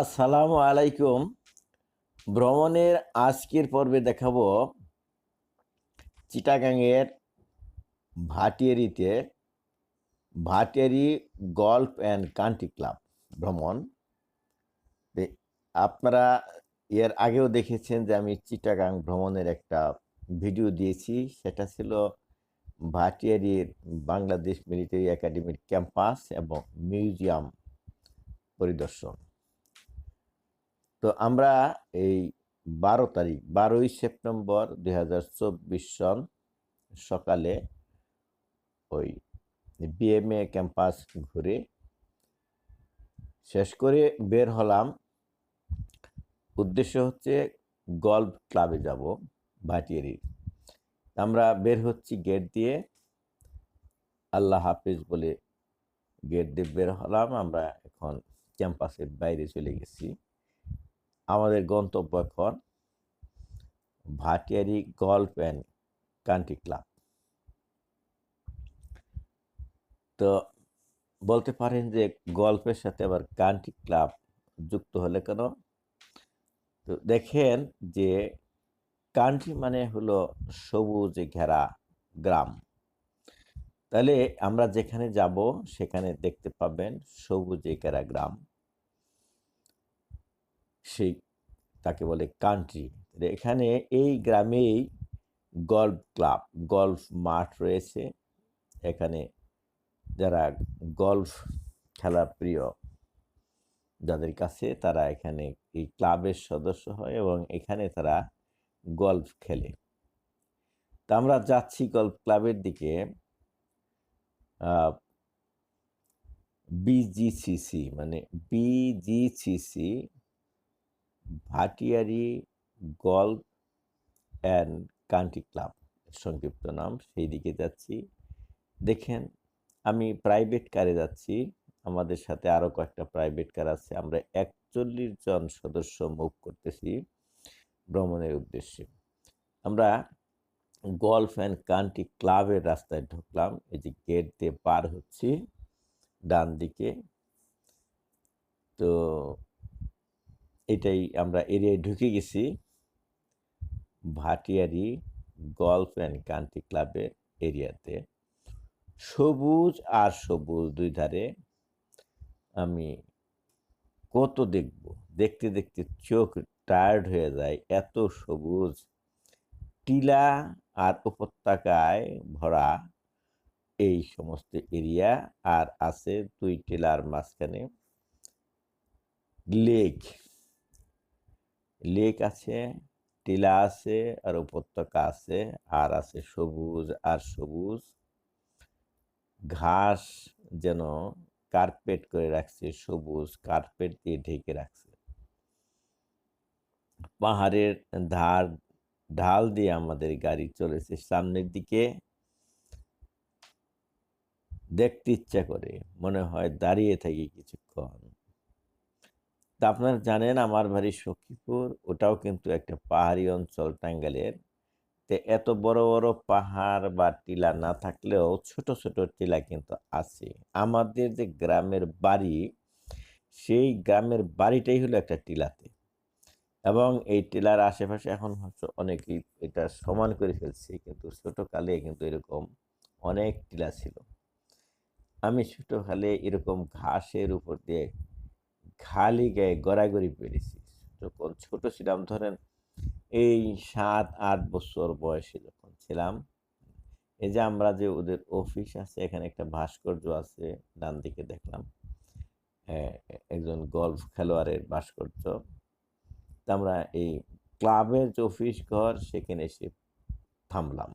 আসসালামু আলাইকুম। ভ্রমণের আজকের পর্বে দেখাবো চিটাগাংয়ের ভাটিয়ারিতে Bhatiary golf and country club ভ্রমণ। আপনারা এর আগেও দেখেছেন যে আমি চিটাগাং ভ্রমণের একটা ভিডিও দিয়েছি। সেটা ছিল ভাটিয়ারির বাংলাদেশ মিলিটারি একাডেমির ক্যাম্পাস এবং মিউজিয়াম পরিদর্শন। তো আমরা এই বারো তারিখ, বারোই সেপ্টেম্বর দুই হাজার চব্বিশ সন সকালে ওই বিএমএ ক্যাম্পাস ঘুরে শেষ করে বের হলাম। উদ্দেশ্য হচ্ছে গল্ফ ক্লাবে যাব ভাটিয়ারির আমরা বের হচ্ছি গেট দিয়ে। আল্লাহ হাফিজ বলে গেট দিয়ে বের হলাম। আমরা এখন ক্যাম্পাসের বাইরে চলে গেছি। আমাদের গন্তব্য এখন Bhatiary golf and country club তো বলতে পারেন যে গল্ফের সাথে আবার কান্ট্রি ক্লাব যুক্ত হলে কেন? তো দেখেন যে কান্ট্রি মানে হলো সবুজে ঘেরা গ্রাম। তাহলে আমরা যেখানে যাব সেখানে দেখতে পাবেন সবুজে ঘেরা গ্রাম। সেই তাকে বলে কান্ট্রি এখানে এই গ্রামেই গল্ফ ক্লাব গল্ফ মাঠ রয়েছে। এখানে যারা গল্ফ খেলা প্রিয়, যাদের কাছে তারা এখানে এই ক্লাবের সদস্য হয় এবং এখানে তারা গল্ফ খেলে। তা আমরা যাচ্ছি গল্ফ ক্লাবের দিকে বিজিসিসি মানে BGCC Bhatiary golf and country club সংক্ষিপ্ত নাম, সেই দিকে যাচ্ছি। দেখেন, আমি প্রাইভেট কারে যাচ্ছি। আমাদের সাথে আরও কয়েকটা প্রাইভেট কার আছে। আমরা একচল্লিশ জন সদস্য মুভ করতেছি ভ্রমণের উদ্দেশ্যে। আমরা গল্ফ অ্যান্ড কান্ট্রি ক্লাবের রাস্তায় ঢুকলাম। এই যে গেট দিয়ে পার হচ্ছি, ডান দিকে। তো এটাই আমরা এরিয়ায় ঢুকে গেছি। ভাটিয়ারি গল্ফ অ্যান্ড কান্ট্রি ক্লাবের এরিয়াতে সবুজ আর সবুজ দুই ধারে আমি কত দেখব? দেখতে দেখতে চোখ টায়ার্ড হয়ে যায়। এত সবুজ, টিলা আর উপত্যকায় ভরা এই সমস্ত এরিয়া আর আছে দুই টিলার মাঝখানে লেক। লেক আছে, টিলা আছে, আর উপত্যকা আছে। আর আছে সবুজ আর সবুজ। ঘাস যেন কার্পেট করে রাখছে, সবুজ কার্পেট দিয়ে ঢেকে রাখছে। পাহাড়ের ধার, ঢাল দিয়ে আমাদের গাড়ি চলেছে সামনের দিকে। দেখতে ইচ্ছা করে, মনে হয় দাঁড়িয়ে থাকি কিছুক্ষণ। তা আপনারা জানেন আমার বাড়ি সখীপুর, ওটাও কিন্তু একটা পাহাড়ি অঞ্চল টাঙ্গালের তো এত বড় বড় পাহাড় বা টিলা না থাকলেও ছোট ছোট টিলা কিন্তু আছে। আমাদের যে গ্রামের বাড়ি, সেই গ্রামের বাড়িটাই হলো একটা টিলাতে। এবং এই টিলার আশেপাশে এখন হচ্ছে অনেকেই এটা সমান করে ফেলছে, কিন্তু ছোটকালে কিন্তু এরকম অনেক টিলা ছিল। আমি ছোটোকালে এরকম ঘাসের উপর দিয়ে খালি গায়ে গড়াগড়ি পেরেছি যখন ছোট ছিলাম ধরেন এই সাত আট বছর বয়সে যখন ছিলাম এই যে আমরা যে ওদের অফিস আছে এখানে একটা ভাস্কর্য আছে ডান দিকে দেখলাম হ্যাঁ, একজন গল্ফ খেলোয়াড়ের ভাস্কর্য। তা আমরা এই ক্লাবের যে অফিস ঘর সেখানে এসে থামলাম।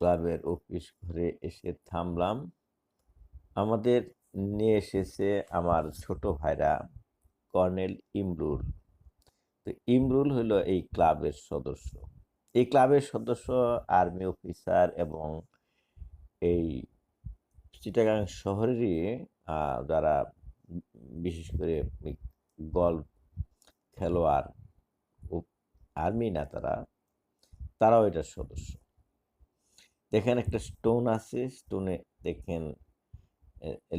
ক্লাবের অফিস ঘরে এসে থামলাম। আমাদের নিয়ে এসেছে আমার ছোট ভাইরা কর্নেল ইমরুল। তো ইমরুল হলো এই ক্লাবের সদস্য। এই ক্লাবের সদস্য, আর্মি অফিসার এবং এই চিটাগাং শহরেরই যারা বিশেষ করে গল্ফ খেলোয়াড় আর্মি না তারা তারাও এটার সদস্য। দেখেন একটা স্টোন আছে, স্টোনে দেখেন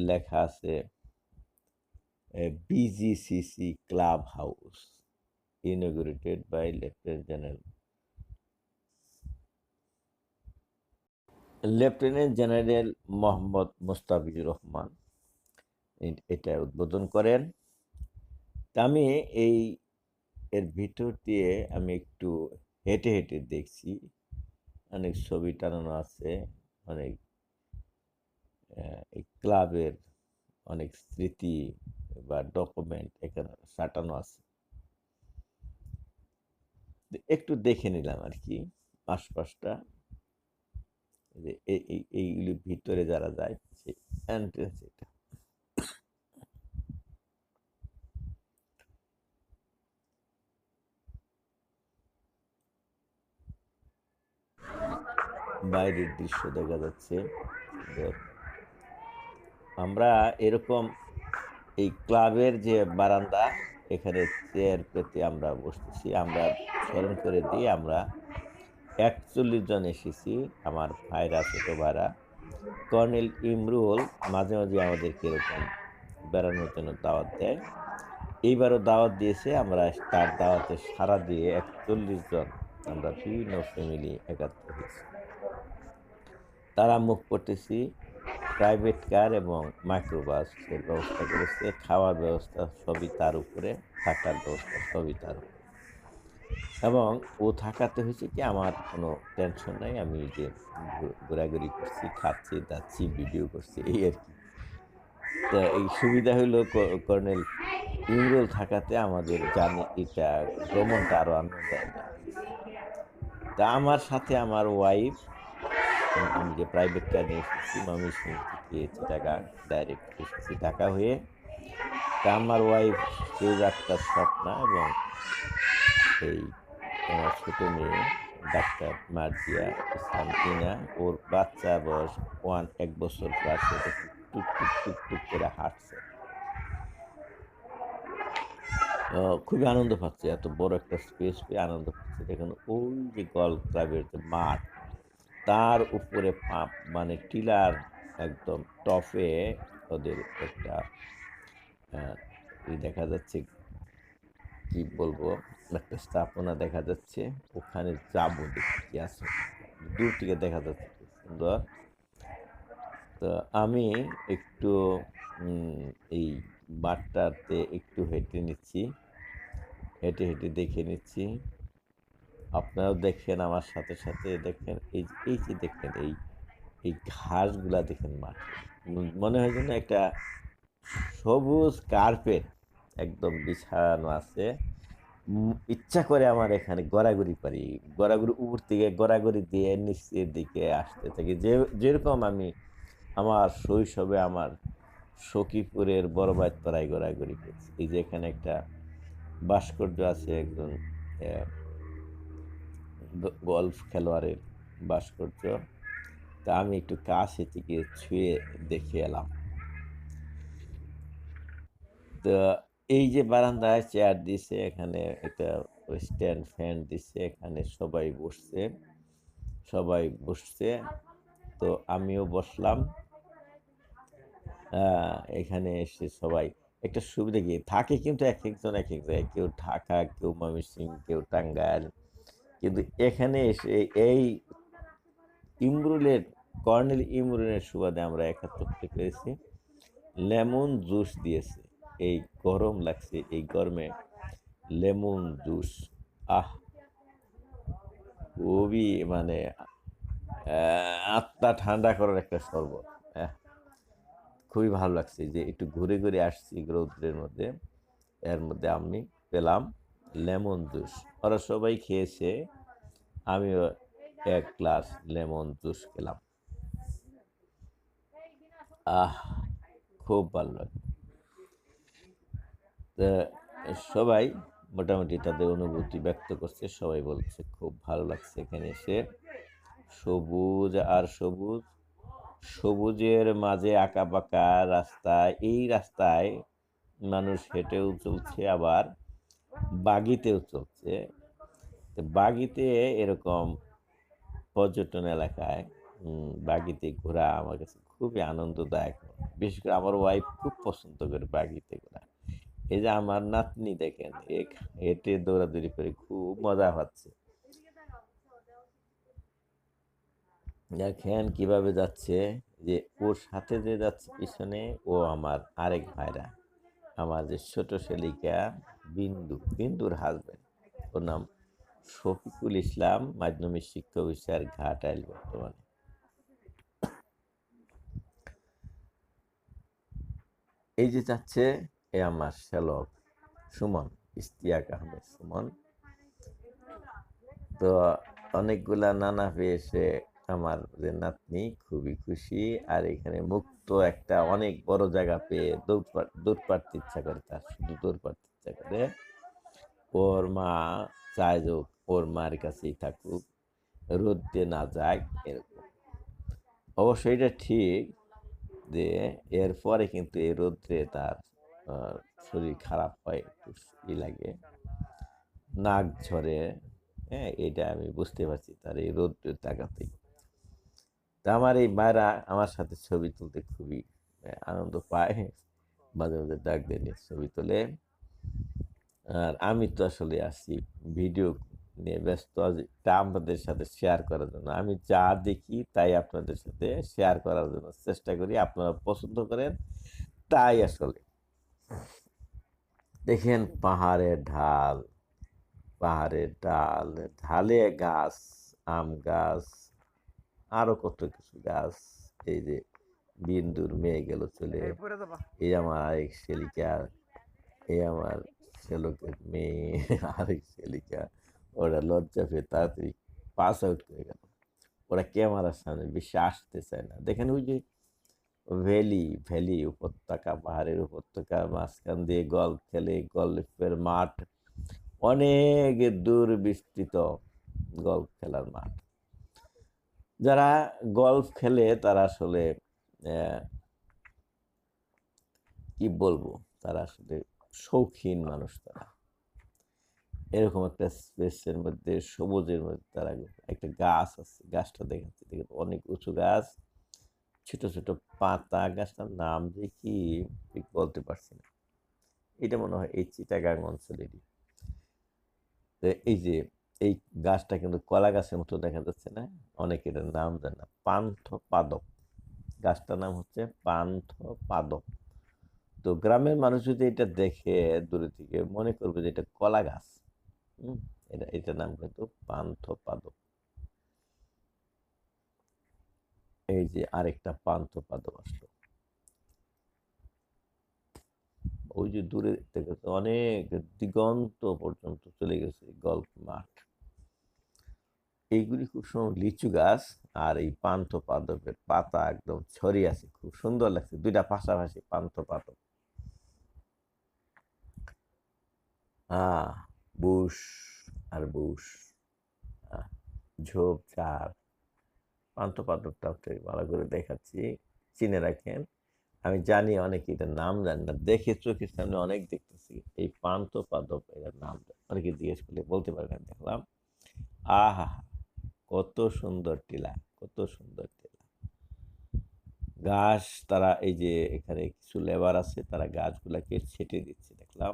লেখা আছে BGCC club house inaugurated by Lieutenant general lieutenant general Mohammad Mustafizur Rahman এটা উদ্বোধন করেন। আমি এই, এর ভিতর দিয়ে আমি একটু হেঁটে হেঁটে দেখছি। অনেক ছবি টানানো আছে, অনেক এই ক্লাবের অনেক স্মৃতি বা ডকুমেন্ট এখানে সাঁটানো আছে। একটু দেখে নিলাম আর কি আশপাশটা। এই যে এই- এই- এইগুলির ভিতরে যারা যায় সেই এন্ট্রেন্স এটা। বাইরের দৃশ্য দেখা যাচ্ছে। আমরা এরকম এই ক্লাবের যে বারান্দা, এখানে চেয়ার পেতে আমরা বসতেছি। আমরা স্মরণ করে দিই আমরা একচল্লিশ জন এসেছি, আমার ভাইরা, ছোট ভাইরা। কর্নেল ইমরুল মাঝে মাঝে আমাদেরকে এরকম বেড়ানোর জন্য দাওয়াত দেয়। এইবারও দাওয়াত দিয়েছে, আমরা তার দাওয়াতে সারা দিয়ে একচল্লিশ জন আমরা বিভিন্ন ফ্যামিলি একাত্র হয়েছি। তারা মুখ করতেছি প্রাইভেট কার এবং মাইক্রোবাসের ব্যবস্থা করেছে। খাওয়ার ব্যবস্থা সবই তার উপরে, থাকার ব্যবস্থা সবই তার উপরে। এবং ও থাকাতে হয়েছে কি, আমার কোনো টেনশন নাই, আমি যে ঘোরাঘুরি করছি, খাচ্ছি, যাচ্ছি, ভিডিও করছি, এই আর কি। তা এই সুবিধা হলো কর্নেল ইমরুল থাকাতে আমাদের জানি, এটা ভ্রমণটা আরও আনন্দ তা আমার সাথে আমার ওয়াইফ আমি যে প্রাইভেট কার নিয়ে এসেছি মামি সিং থেকে চিটাগাং ডাইরেক্ট এসেছি ঢাকা হয়ে। তা আমার ওয়াইফ সুজ আক্তার স্বপ্না এবং এই আমার ছোট মেয়ে, ডাক্তার মার্জিয়া ইসলাম টিনা, ওর বাচ্চা বয়স ওয়ান এক বছর প্লাস টুক টুক টুক টুক করে হাঁটছে। খুবই আনন্দ পাচ্ছে, এত বড় একটা স্পেস পেয়ে আনন্দ পাচ্ছে। দেখুন, ওই যে গল্ফ ক্লাবের যে মাঠ তার উপরে পাপ মানে টিলার একদম টপে ওদের একটা দেখা যাচ্ছে কি বলব, একটা স্থাপনা দেখা যাচ্ছে, ওখানে যাব দেখি আছে? দূর থেকে দেখা যাচ্ছে, সুন্দর। তো আমি একটু এই মাঠটাতে একটু হেঁটে নিচ্ছি, হেঁটে হেঁটে দেখে নিচ্ছি। আপনারাও দেখেন আমার সাথে সাথে দেখেন, এই এই যে দেখেন, এই এই ঘাসগুলা দেখেন মাঠে। মনে হয় যেন একটা সবুজ কার্পেট একদম বিছানো আছে। ইচ্ছা করে আমার এখানে গড়াগড়ি পারি। গড়াগড়ি উপর থেকে গড়াগড়ি দিয়ে নিচের দিকে আসতে থাকি। যে, যেরকম আমি আমার শৈশবে আমার সখীপুরের বড়বাদ পাড়ায় গড়াগড়ি করছি। এই যে এখানে একটা ভাস্কর্য আছে একজন গল্ফ খেলোয়াড়ের ভাস্কর্য। তা আমি একটু কাছে থেকে ছুঁয়ে দেখে এলাম। তো এই যে বারান্দায় চেয়ার দিছে, এখানে একটা স্ট্যান্ড ফ্যান দিছে, এখানে সবাই বসছে সবাই বসছে। তো আমিও বসলাম। এখানে এসে সবাই, একটা সুবিধা কি, থাকে কিন্তু এক একজন এক এক জায়গায়। কেউ ঢাকা, কেউ ময়মনসিং কেউ টাঙ্গাইল কিন্তু এখানে এসে এই ইমরুলের কর্নেল ইমরুলের সুবাদে আমরা একাত্র হতে পেরেছি লেমন জুস দিয়েছে। এই গরম লাগছে এই গরমে। লেমন জুস আহ! খুবই মানে আত্মা ঠান্ডা করার একটা শরবত আহ, খুবই ভালো লাগছে যে একটু ঘুরে ঘুরে আসছি রৌদ্রের মধ্যে। এর মধ্যে আমি পেলাম লেমন জুস। ওরা সবাই খেয়েছে। আমিও এক গ্লাস লেমন জুস খেলাম। আহ, খুব ভালো লাগে। সবাই মোটামুটি তাদের অনুভূতি ব্যক্ত করছে, সবাই বলছে খুব ভালো লাগছে এখানে এসে। সবুজ আর সবুজ, সবুজের মাঝে আঁকা বাঁকা রাস্তা, এই রাস্তায় মানুষ হেঁটেও চলছে আবার। বাগিতেও চলছে। বাগিতে এরকম পর্যটন এলাকায় বাগিতে ঘোরা আমার কাছে খুবই আনন্দদায়ক বিশেষ করে আমার ওয়াইফ খুব পছন্দ করে বাগিতে ঘোরা। এই যে আমার নাতনি দেখেন হেঁটে দৌড়াদৌড়ি করে খুব মজা পাচ্ছে। দেখেন কীভাবে যাচ্ছে, যে ওর সাথে যে যাচ্ছে পিছনে, ও আমার আরেক ভাইরা। আমার যে ছোট শেলিকা বিন্দু, বিন্দুর হাজবেন্ড ওর নাম শফিকুল ইসলাম, মাধ্যমিক শিক্ষা অফিসার ঘাটাইল বর্তমানে। এই যে যাচ্ছে এ আমার শ্যালক সুমন ইস্তিয়াক আহমেদ সুমন। তো অনেকগুলা নানা পেয়েছে আমার যে নাতনি, খুবই খুশি। আর এখানে মুক্ত একটা অনেক বড় জায়গা পেয়ে দৌড় দৌড় ইচ্ছা করে তার, শুধু দৌড় ইচ্ছা করে। ওর মা চায় যে ওর মার কাছেই থাকুক রোদ্রে না যাক, এরকম। অবশ্য এটা ঠিক যে এরপরে কিন্তু এই রোদ্রে তার শরীর খারাপ হয়, একটু ই লাগে। নাক ঝরে হ্যাঁ এটা আমি বুঝতে পারছি তার এই রোদ্রের তাকাতেই তা আমার এই মায়েরা আমার সাথে ছবি তুলতে খুবই আনন্দ পায়। মাঝে মাঝে ডাক দিয়ে নিয়ে ছবি তোলে। আর আমি তো আসলে আসি ভিডিও নিয়ে ব্যস্ত তা আপনাদের সাথে শেয়ার করার জন্য। আমি যা দেখি তাই আপনাদের সাথে শেয়ার করার জন্য চেষ্টা করি। আপনারা পছন্দ করেন, তাই আসলে। দেখেন পাহাড়ের ঢাল, পাহাড়ের ডাল, ঢালে গাছ, আম গাছ আরও কত কিছু গাছ এই যে বিন্দুর মেয়ে গেল চলে এই আমার আরেক শেলিকা এই আমার শেলকের মেয়ে আরেক শেলিকা। ওরা লজ্জা পেয়ে তাড়াতাড়ি পাস আউট করে গেল। ওরা ক্যামেরার সামনে বেশি আসতে চায় না। দেখেন ওই যে ভ্যালি ভ্যালি উপত্যকা পাহাড়ের উপত্যকা মাঝখান দিয়ে গল্ফ খেলে গল্ফের মাঠ অনেক দূর বিস্তৃত গল্ফ খেলার মাঠ। যারা গল্ফ খেলে তারা আসলে কি বলব? তারা আসলে শৌখিন মানুষ তারা। এরকম একটা স্পেসের মধ্যে, সবুজের মধ্যে তারা একটা গাছ আছে, গাছটা দেখাচ্ছে দেখে অনেক উঁচু গাছ, ছোট ছোট পাতা গাছটার নাম যে কি, ঠিক বলতে পারছি না। এটা মনে হয় এই চিটাগাং অঞ্চলেরই। তো এই যে এই গাছটা কিন্তু কলা গাছের মতো দেখা যাচ্ছে না অনেকে এটার নাম জানে না পান্থ পাদক গাছটার নাম হচ্ছে পান্থ পাদক তো গ্রামের মানুষ যদি এটা দেখে দূরে থেকে, মনে করবে যে এটা কলা গাছ। এটা, এটার নাম কিন্তু পান্থ পাদক এই যে আরেকটা পান্থ পাদক আসলো। ওই যে দূরে থেকে তো অনেক দিগন্ত পর্যন্ত চলে গেছে গল্প মাঠ। এইগুলি খুব সুন্দর লিচু গাছ আর এই পান্থ পাদকের পাতা একদম ছড়িয়ে আছে, খুব সুন্দর লাগছে, দুইটা পাশাপাশি পান্থ পাদক আহ, বুশ আর বুশ ঝোপ ঝাড় পান্থ পাদকটা ভালো করে দেখাচ্ছি, চিনে রাখেন। আমি জানি অনেকে এটার নাম জানি না, দেখে চোখের সামনে অনেক দেখতেছি, এই পান্ত পাদক এটার নাম অনেকে জিজ্ঞেস করলে বলতে পারবেন দেখলাম। আহা, কত সুন্দর টিলা, কত সুন্দর টিলা। গাছ, তারা এই যে এখানে কিছু লেবার আছে, তারা গাছগুলাকে ছেটে দিচ্ছে, দেখলাম।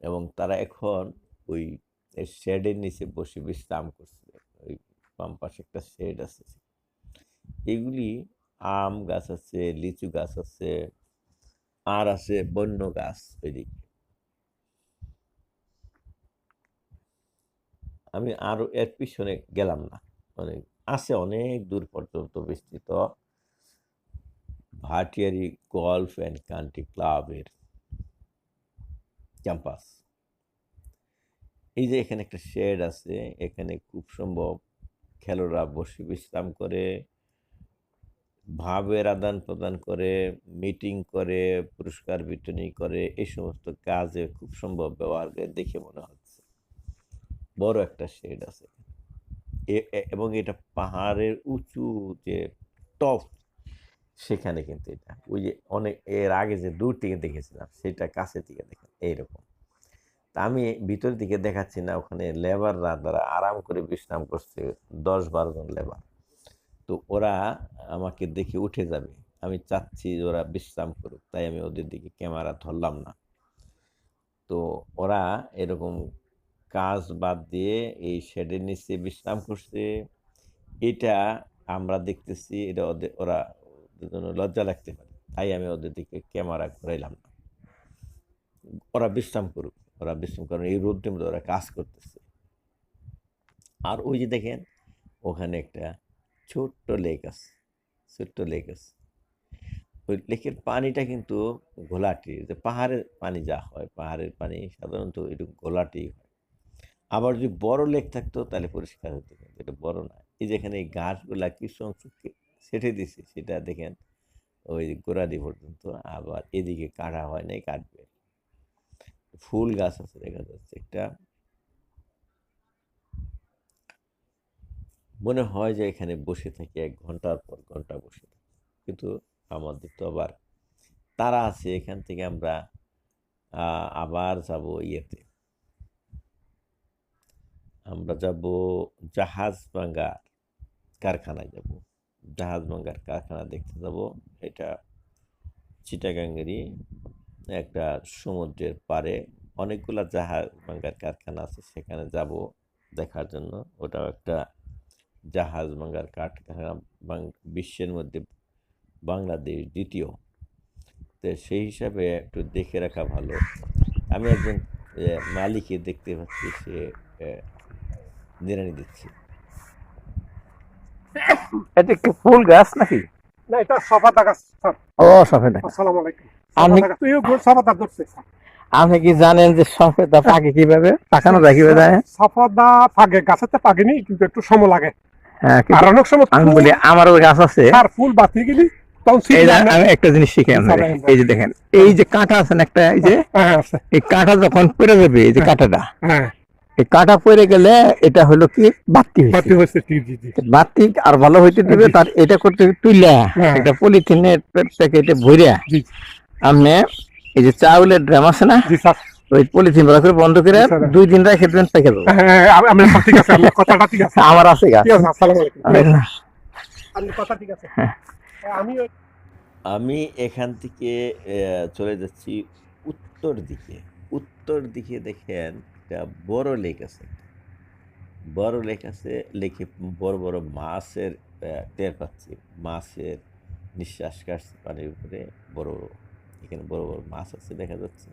এবং তারা এখন ওই শেডের নিচে বসে বিশ্রাম করছে, ওই বাম একটা শেড আছে। এগুলি আম গাছ আছে, লিচু গাছ আছে, আর আছে বন্য গাছ ওইদিকে আমি আরও এর পিছনে গেলাম না। মানে আছে অনেক দূর পর্যন্ত বিস্তৃত। ভাটিয়ারি গল্ফ অ্যান্ড কান্ট্রি ক্লাবের ক্যাম্পাস। এই যে এখানে একটা শেড আছে, এখানে খুব সম্ভব খেলোয়াড়রা বসে বিশ্রাম করে। ভাবের আদান প্রদান করে মিটিং করে, পুরস্কার বিতরণী করে, এই সমস্ত কাজে খুব সম্ভব ব্যবহার করে দেখে মনে হচ্ছে। বড় একটা শেড আছে এবং এটা পাহাড়ের উঁচু যে টপ সেখানে কিন্তু এটা। ওই যে অনেক, এর আগে যে দূর থেকে দেখেছিলাম, সেটা কাছে থেকে দেখেন, এইরকম। তা আমি ভিতর দিকে দেখাচ্ছি না, ওখানে লেবাররা তারা আরাম করে বিশ্রাম করছে, দশ বারো জন লেবার তো ওরা আমাকে দেখে উঠে যাবে। আমি চাচ্ছি ওরা বিশ্রাম করুক, তাই আমি ওদের দিকে ক্যামেরা ধরলাম না। তো ওরা এরকম কাজ বাদ দিয়ে এই শেডের নিচে বিশ্রাম করছে। এটা আমরা দেখতেছি, এটা ওদের, ওরা জন্য লজ্জা লাগতে পারে, তাই আমি ওদের দিকে ক্যামেরা ঘুরাইলাম না। ওরা বিশ্রাম করুক, ওরা বিশ্রাম কারণ এই রোদ্রের মধ্যে ওরা কাজ করতেছে। আর ওই যে দেখেন, ওখানে একটা ছোট্ট লেক আছে। ছোট্ট লেক আছে। ওই লেকের পানিটা কিন্তু ঘোলাটি, যে পাহাড়ের পানি যা হয়, পাহাড়ের পানি সাধারণত একটু ঘোলাটি হয়। আবার যদি বড় লেক থাকতো, তাহলে পরিষ্কার হতো কিন্তু, এটা বড় না। এই যেখানে এই ঘাসগুলা কিছু অংশ ছেটে দিছে, সেটা দেখেন, ওই গোড়াদি পর্যন্ত আবার এদিকে কাটা হয় নাই, কাটবে। ফুল গাছ আছে, দেখা যাচ্ছে একটা। মনে হয় যে এখানে বসে থাকি এক ঘণ্টার পর ঘণ্টা বসে থাকি। কিন্তু আমাদের তো আবার তারা আছে, এখান থেকে আমরা আবার যাব ইয়েতে। আমরা যাব জাহাজ ভাঙ্গার কারখানায় যাব। জাহাজ ভাঙ্গার কারখানা দেখতে যাব। এটা চিটাগাঙ্গেরই একটা সমুদ্রের পাড়ে। অনেকগুলা জাহাজ ভাঙ্গার কারখানা আছে, সেখানে যাব দেখার জন্য। ওটাও একটা জাহাজ ভাঙ্গার কারখানা বাং- বিশ্বের মধ্যে বাংলাদেশ দ্বিতীয়। তো সেই হিসাবে একটু দেখে রাখা ভালো। আমি একজন এ, মালিককে দেখতে পাচ্ছি সে এ, নিড়ানি দিচ্ছে। এটা কি ফুল গাছ নাকি? না এটা সফাতা গাছ স্যার। ও সফেদা আসসালামু আলাইকুম। আমি- সফাতা গাছ তুইও সফাতা ধরছে আপনি কি জানেন যে সফেদা পাকে কীভাবে? পাকানো যায় কীভাবে? যায় সফাদা পাকে গাছেতে পাকেনি কিন্তু একটু সময় লাগে। হ্যাঁ, অনেক সময় আমি আমারও গাছ আছে। আর ফুল গেলি। আমি একটা জিনিস শিখে এই যে দেখেন এই যে কাঁটা আছে না একটা এই যে হ্যাঁ এই কাঁটা যখন পড়ে যাবে এই যে কাঁটাটা হ্যাঁ। এই কাঁটা পড়ে গেলে এটা হলো কি? বাতি বাতি আর ভালো হইতে দিবে তার এটা করতে তুইলা হ্যাঁ। একটা পলিথিনের প্যাকেটে ভরিয়া আপনি এই যে চাউলের ড্রাম আছে না? ওই পলিথিন ভরা করে বন্ধ করে দুই দিন রাখে দেবেন পেকে দেবো। হ্যাঁ, আমি আমি ঠিক আছে কথাটা ঠিক আছে। আমার আছে গাছ ঠিক আছে আসসালামু আলাইকুম। আমি- আপনার কথা ঠিক আছে। হ্যাঁ। আমি আমি এখান থেকে চলে যাচ্ছি উত্তর দিকে। উত্তর দিকে দেখেন একটা বড় লেক আছে। বড় লেক আছে লেকে বড় বড় মাছের টের পাচ্ছি। মাছের নিঃশ্বাস কাটছে পানির উপরে। বড় বড় এখানে বড় বড় মাছ আছে দেখা যাচ্ছে।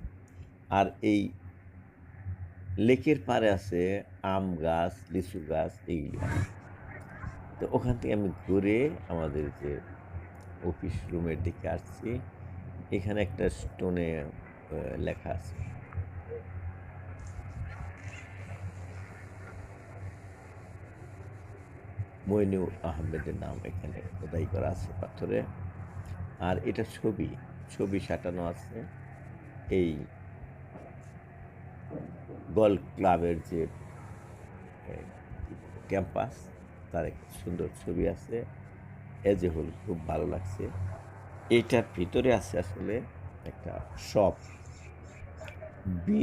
আর এই লেকের পাড়ে আছে আম গাছ, লিচু গাছ, এইগুলি তো ওখান থেকে আমি ঘুরে আমাদের যে অফিস রুমের দিকে আসছি। এখানে একটা স্টোনে লেখা আছে। মইনুর আহমেদের নাম এখানে খোদাই করা আছে পাথরে। আর এটা ছবি ছবি সাঁটানো আছে। এই ক্লাবের যে ক্যাম্পাস, তার একটা সুন্দর ছবি আছে এজ এ হোল খুব ভালো লাগছে। এইটার ভিতরে আছে আসলে একটা শপ, বি,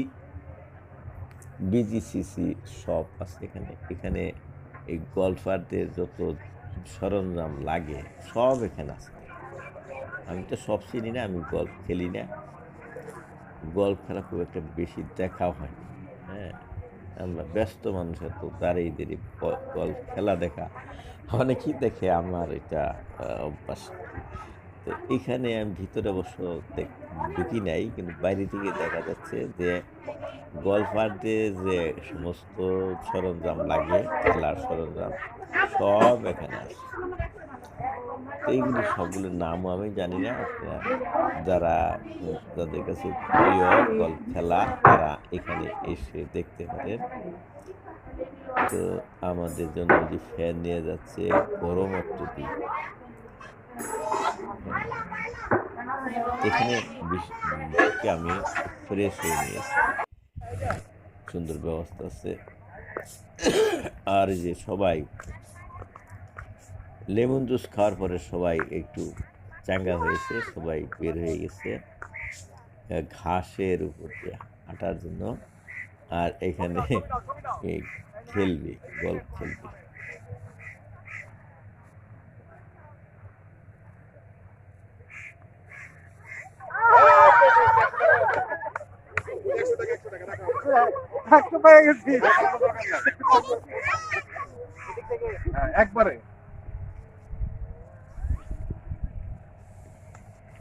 বিজিসিসি শপ আছে এখানে। এখানে এই গল্ফারদের যত সরঞ্জাম লাগে, সব এখানে আছে। আমি তো সব চিনি না, আমি গল্ফ খেলি না। গল্ফ খেলা খুব একটা বেশি দেখাও হয়নি। হ্যাঁ আমরা ব্যস্ত মানুষের তো দাঁড়িয়ে গ- গল্ফ খেলা দেখা। অনেকেই দেখে আমার এটা অভ্যাস। তো এখানে আমি ভিতরে অবশ্য দেখ- ঢুকি নাই, কিন্তু বাইরে থেকে দেখা যাচ্ছে যে গল্ফারদের যে সমস্ত সরঞ্জাম লাগে, খেলার সরঞ্জাম, সব এখানে আছে এইগুলি সবগুলোর নামও আমি জানি না। আপনারা যারা যাদের কাছে প্রিয় গল্ফ খেলা, তারা এখানে এসে দেখতে পারেন। তো আমাদের জন্য যে ফ্যান নিয়ে যাচ্ছে, গরম অত্যধিক এখানে আমি ফ্রেশ হয়ে নিয়েছি। সুন্দর ব্যবস্থা আছে। আর যে সবাই লেমন জুস খাওয়ার পরে সবাই একটু চাঙ্গা হয়েছে, সবাই বের হয়ে গেছে। ঘাসের উপর দিয়ে হাঁটার জন্য। আর এখানে খেলবি গল্প খেলবি। হ্যাঁ, একবারে।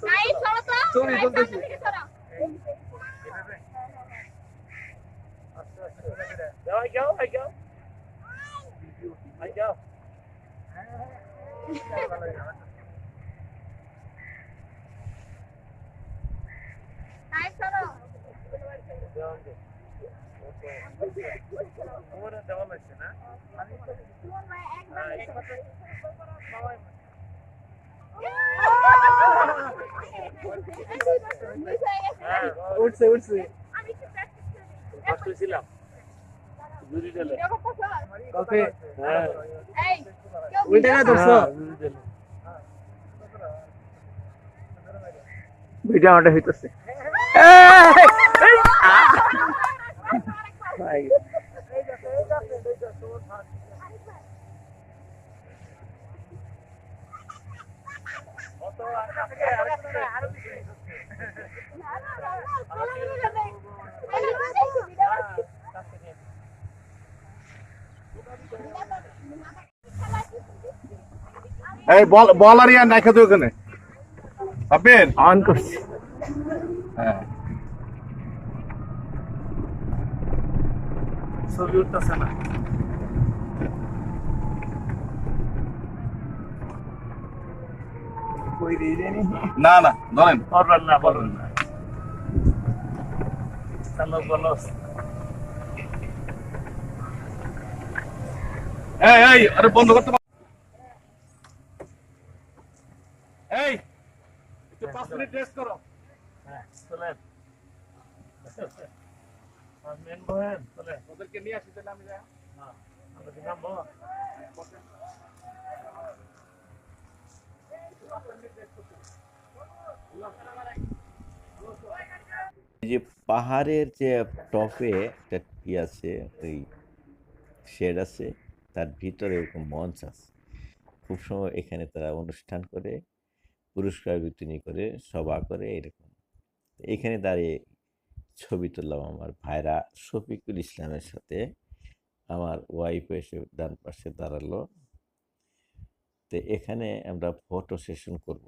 সবাই মারো, মারো, মারো। গল্ফ পাটিং মারে Big. চলি চলতেছি উঠছে উঠছে কফি উল্টে না ধরছো ভিডিও আমাদের হইতেছে এই বল বল আর ইয়ার নাইখা তো ওখানে। সাব্বির অন করছি। হ্যাঁ। ছবি উঠতেছে না। না না ধরেন। বলবেন না বলবেন না। এই এই আরে বন্ধ করতে এই একটু পাঁচ মিনিট রেস্ট করো। হ্যাঁ চলেন। মেন বহেন চলেন ওদেরকে নিয়ে আসি তাহলে আমি যাই। হ্যাঁ আমরা কি এই যে পাহাড়ের যে টপে একটা ই আছে ওই শেড আছে তার ভিতরে এরকম মঞ্চ আছে। খুব সময় এখানে তারা অনুষ্ঠান করে পুরস্কার বিতরণী করে সভা করে এরকম। এখানে দাঁড়িয়ে ছবি তুললাম আমার ভাইরা শফিকুল ইসলামের সাথে। আমার ওয়াইফ এসে ডান পাশে দাঁড়াল। তো এখানে আমরা ফটো সেশন করব।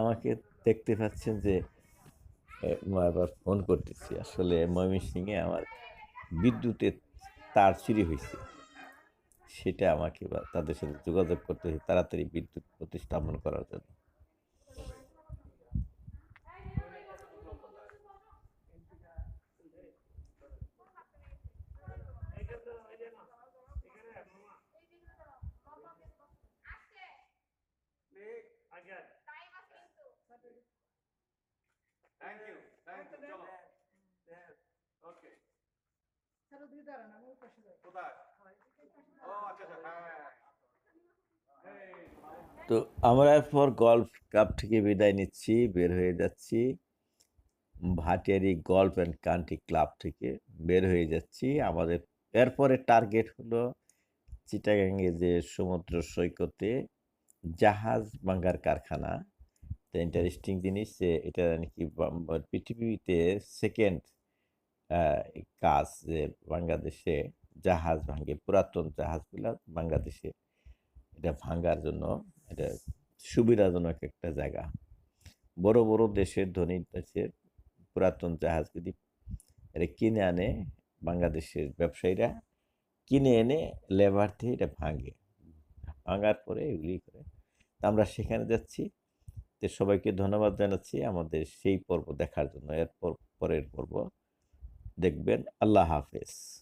আমাকে দেখতে পাচ্ছেন যে আবার ফোন করতেছি। আসলে ময়মনসিংহে আমার বিদ্যুতের তার চুরি হয়েছে সেটা আমাকে তাদের সাথে যোগাযোগ করতে তাড়াতাড়ি বিদ্যুৎ প্রতিস্থাপন করার জন্য। তো আমরা এরপর গল্ফ ক্লাব থেকে বিদায় নিচ্ছি বের হয়ে যাচ্ছি। Bhatiary golf and country club থেকে বের হয়ে যাচ্ছি। আমাদের এরপরে টার্গেট হলো চিটাগাঙ্গে যে সমুদ্র সৈকতে জাহাজ ভাঙ্গার কারখানা। তো ইন্টারেস্টিং জিনিস যে এটা নাকি পৃথিবীতে সেকেন্ড কাজ যে বাংলাদেশে জাহাজ ভাঙে, পুরাতন জাহাজগুলা বাংলাদেশে এটা ভাঙার জন্য, এটা সুবিধাজনক একটা জায়গা। বড় বড় দেশের ধনী দেশের পুরাতন জাহাজগুলি এটা কিনে আনে, বাংলাদেশের ব্যবসায়ীরা কিনে এনে লেবার দিয়ে এটা ভাঙে। ভাঙার পরে এগুলি করে। তা আমরা সেখানে যাচ্ছি। তো সবাইকে ধন্যবাদ জানাচ্ছি আমাদের সেই পর্ব দেখার জন্য। এর পরের পর্ব দেখবেন। আল্লাহ হাফেজ।